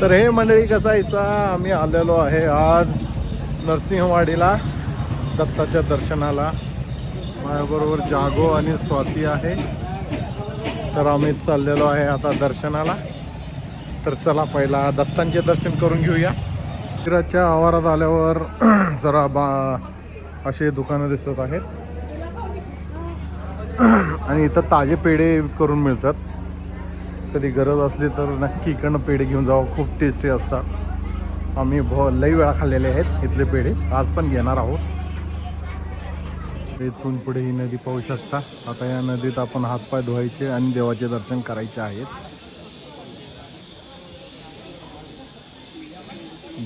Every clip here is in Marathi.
तर हे मंडळी कसायचा आम्ही आलेलो आहे आज नरसिंहवाडीला दत्ताच्या दर्शनाला. माझ्याबरोबर जागो आणि स्वाती आहे. तर आम्ही चाललेलो आहे आता दर्शनाला. तर चला पहिला दत्तांचे दर्शन करून घेऊया. मंदिराच्या आवारात आल्यावर जरा बा असे दुकानं दिसत आहेत. आणि इथं ताजे पेढे करून मिळतात. कधी गरज असली तर नक्की इकडनं पेढे घेऊन जावं. खूप टेस्टी असतात. आम्ही भ लई वेळा खाल्लेले आहेत इथले पेढे. आज पण घेणार आहोत. इथून पुढे ही नदी पाहू शकता. आता या नदीत आपण हातपाय धुवायचे आणि देवाचे दर्शन करायचे आहेत.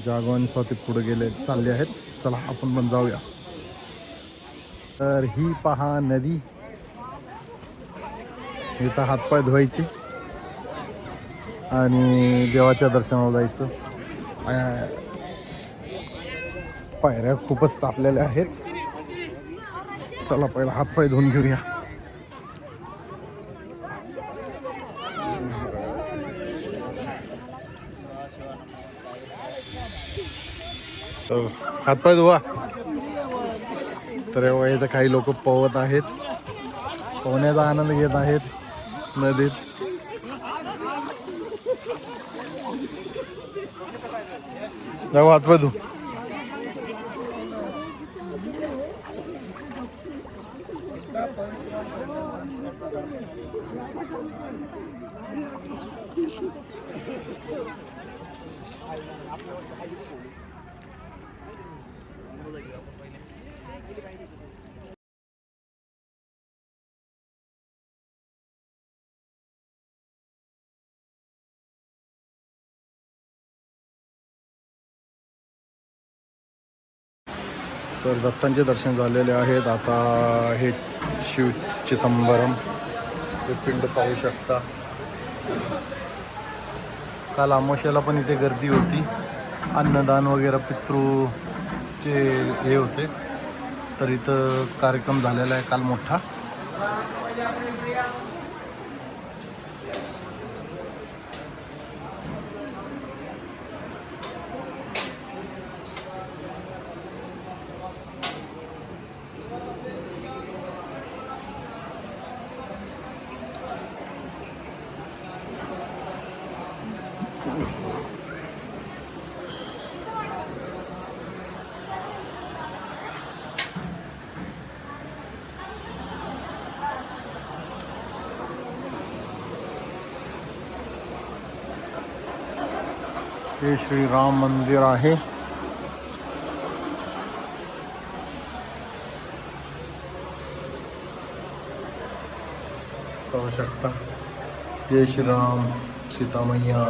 जागवान स्वाती पुढे गेले चालले आहेत. चला आपण पण जाऊया. तर ही पहा नदी. इथं हातपाय धुवायचे. आणि देवाच्या दर्शनाला जायचं. पायऱ्या खूपच तापलेल्या आहेत. चला पहिला हातपाय धुवून घेऊया. तर हातपाय धुवा. तर एव्हा इथं काही लोक पोहत आहेत. पोहण्याचा आनंद घेत आहेत नदीत. जाऊ हातपाय धु तर दत्तांचे दर्शन झालेले आहेत. आता हे शिव चिदंबरम. हे पिंड पाहू शकता. काल अमावस्याला पण इथे गर्दी होती. अन्नदान वगैरे पितृचे हे होते. तर इथं कार्यक्रम झालेला आहे काल मोठा. हे श्रीराम मंदिर आहे. पाहू शकता. जय श्रीराम सीतामैया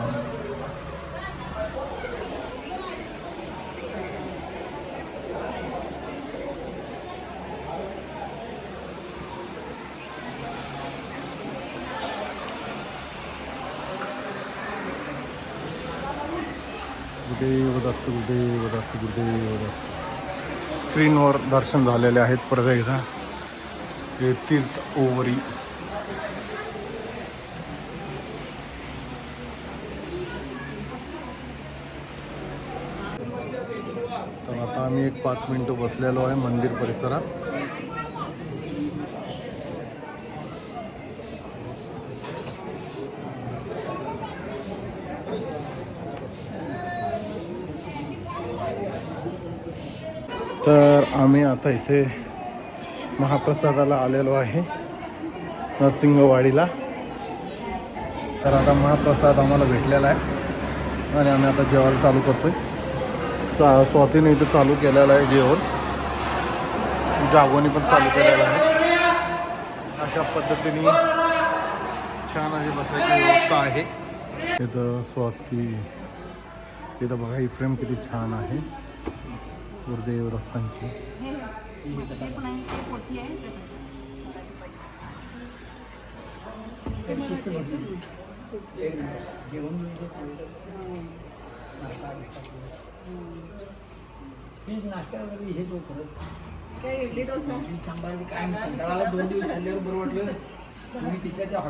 गुरुदेव दत्त गुरुदेव दत्त गुरुदेव दत्त. स्क्रीनवर दर्शन झालेले आहेत परत एकदा. हे तीर्थ ओवरी. तर आता आम्ही एक पाच मिनटं बसलेलो आहे मंदिर परिसरात. तर आम्ही आता इथे महाप्रसादाला आलेलो आहे नरसिंहवाडीला. तर आता महाप्रसाद आम्हाला भेटलेला आहे आणि आम्ही आता जेवायला चालू करतो सा स्वातीने इथं चालू केलेलं आहे जेवण. जागोनी पण चालू केलेलं आहे. अशा पद्धतीने छान अशी बसायची व्यवस्था आहे. इथं स्वाती इथं बघा ही फ्रेम किती छान आहे. गुरुदेव दत्तांची नाश्ता वगैरे काय इडली डोसा? सांबार काय? कंटाळाला दोन दिवस खाल्ल्यावर बरं वाटलं. तुम्ही तिच्या त्या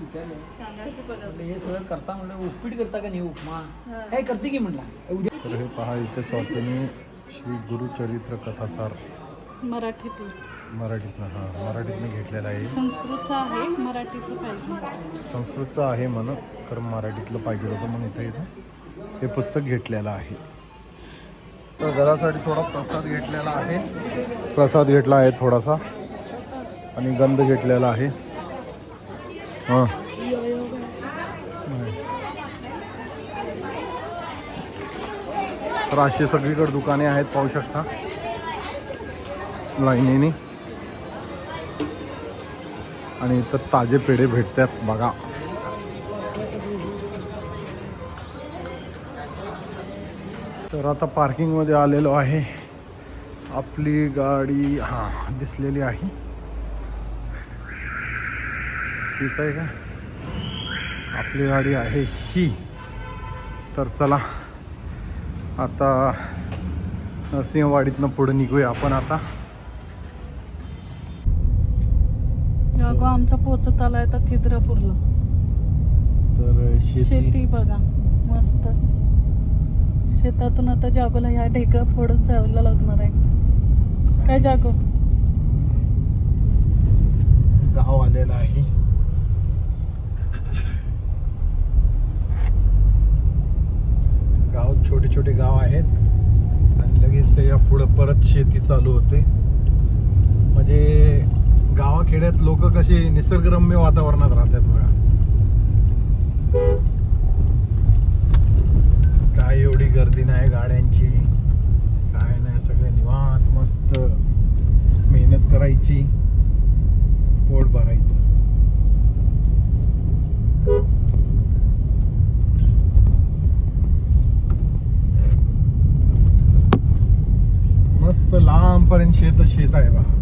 विचारलं. हे सगळं करता? म्हणलं उपीट करता का नाही उपमा? हा. काय करते की? म्हटलं. उद्या तर हे पहा इथे स्वातीने श्री गुरुचरित्र कथासार. मराठीतून मराठीतनं हा मराठीतनं घेतलेला आहे. संस्कृतचं आहे मराठीचं पाहिजे. संस्कृतचं आहे म्हणून कारण मराठीतलं पाहिजे होतं म्हणून इथं इथं हे पुस्तक घेतलेलं आहे. तर घरासाठी थोडा प्रसाद घेतलेला आहे. प्रसाद घेतला आहे थोडासा. आणि गंध घेतलेला आहे. हां. तर असे सगळीकडे दुकाने आहेत पाहू शकता. लाईनीने. आणि इथं ताजे पेढे भेटतात बघा. तर आता पार्किंगमध्ये आलेलो आहे. आपली गाडी हां दिसलेली आहे. ठीक आहे का? आपली गाडी आहे ही. तर चला. आता नरसिंहवाडीतनं पुढे निघूया आपण आता. अगो आमचा पोचत आलाय तर खिद्रापूरला. तर शेती शेती बघा मस्त. शेतातून आता जागोला ह्या ढेकळा फोडत जायला लागणार आहे. काय जागो? गाव आलेलं आहे. गाव छोटे छोटे गाव आहेत. आणि लगेच त्याच्या पुढं परत शेती चालू होते. म्हणजे गावाखेड्यात लोक कसे निसर्गरम्य वातावरणात राहतात बघा. काय एवढी गर्दी नाही गाड्यांची. काय नाही सगळं निवांत मस्त मेहनत करायची. लांबपर्यंत शेत शेत आहे बा खरंच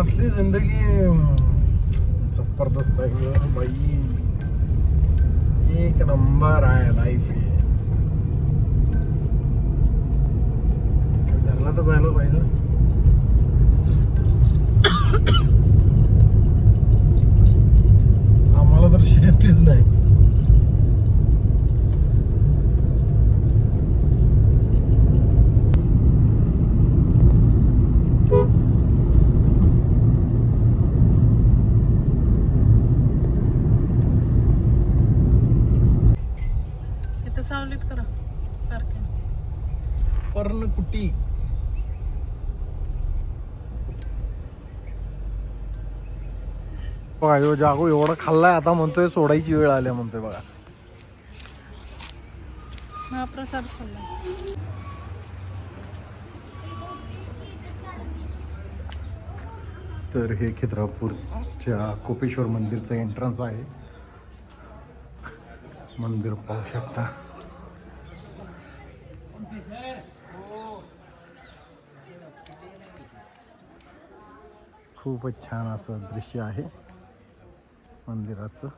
असली जिंदगी जबरदस्त आहे भाई एक नंबर आहे लाईफ घरला तर जायला पाहिजे. बघा ह्यो जागो एवढा खाल्लाय आता म्हणतोय सोडायची वेळ आली म्हणतोय बघा. महाप्रसाद खाल्ला तर हे खिद्रापूरच्या कोपेश्वर मंदिरचं एंट्रन्स आहे. मंदिर पाहू शकता. खूपच छान असं दृश्य आहे. मंदिराचं.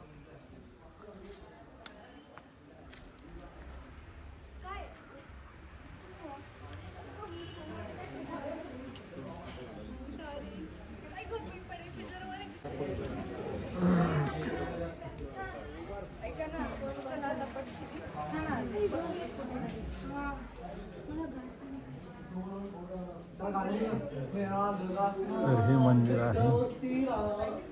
तर हे मंदिर आहे.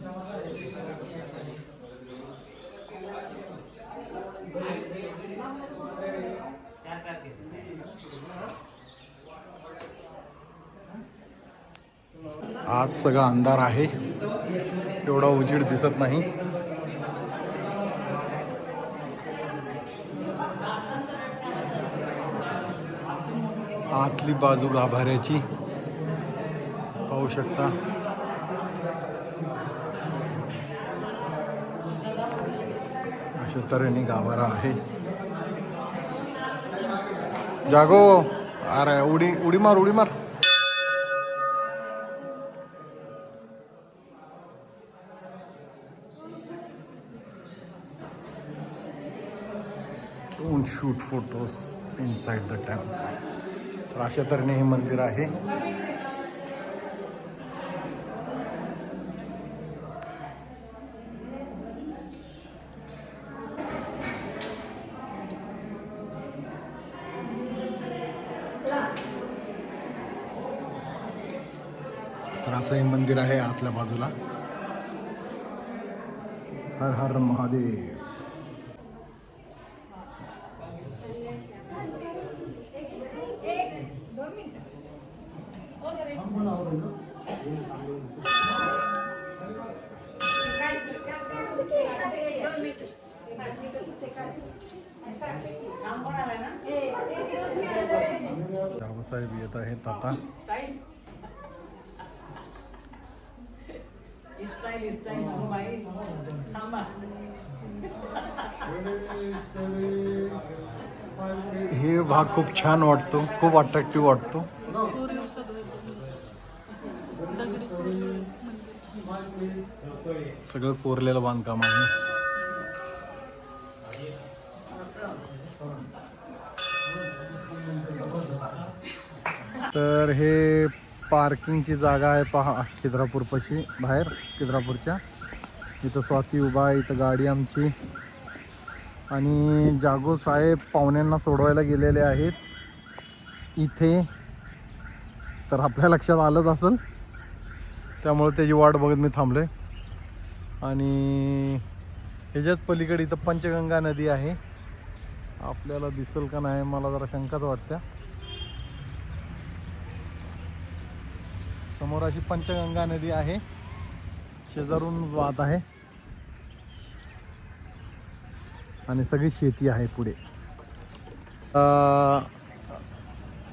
आज सगळा अंधार आहे. एवढा उजीड दिसत नाही. आतली बाजू गाभाऱ्याची. पाहू शकता. तऱ्हेने गाभारा आहे जागो, अरे उडी उडी मार उडी मार। Shoot photos inside the tamp तर अशा तऱ्हेने हे मंदिर आहे। मंदिर आहे आतल्या बाजूला. हर हर महादेव. साहेब येत आहेत आता. हे भाग खूप छान वाटतो खूप अट्रॅक्टिव्ह वाटतो. सगळं कोरलेलं बांधकाम आहे. तर हे पार्किंगची जागा आहे पहा खिद्रापूरपाशी बाहेर खिद्रापूरच्या. इथं स्वाती उभा आहे इथं गाडी आमची. आणि जागो साहेब पाहुण्यांना सोडवायला गेलेले आहेत. इथे तर आपल्या लक्षात आलंच असेल. त्यामुळे त्याची वाट बघत मी थांबलोय. आणि ह्याच्याच पलीकडे इथं पंचगंगा नदी आहे. आपल्याला दिसेल का नाही मला जरा शंकाच वाटत्या. समोर अशी पंचगंगा नदी आहे. शेजारून वाहत आहे. आणि सगळी शेती आहे पुढे.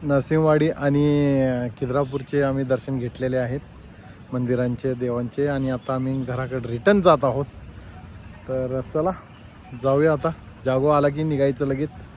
नरसिंहवाडी आणि खिद्रापूरचे आम्ही दर्शन घेतलेले आहेत. मंदिरांचे देवांचे. आणि आता आम्ही घराकडे रिटर्न जात आहोत. तर चला जाऊया आता. जागो आला की निघायचं लगेच.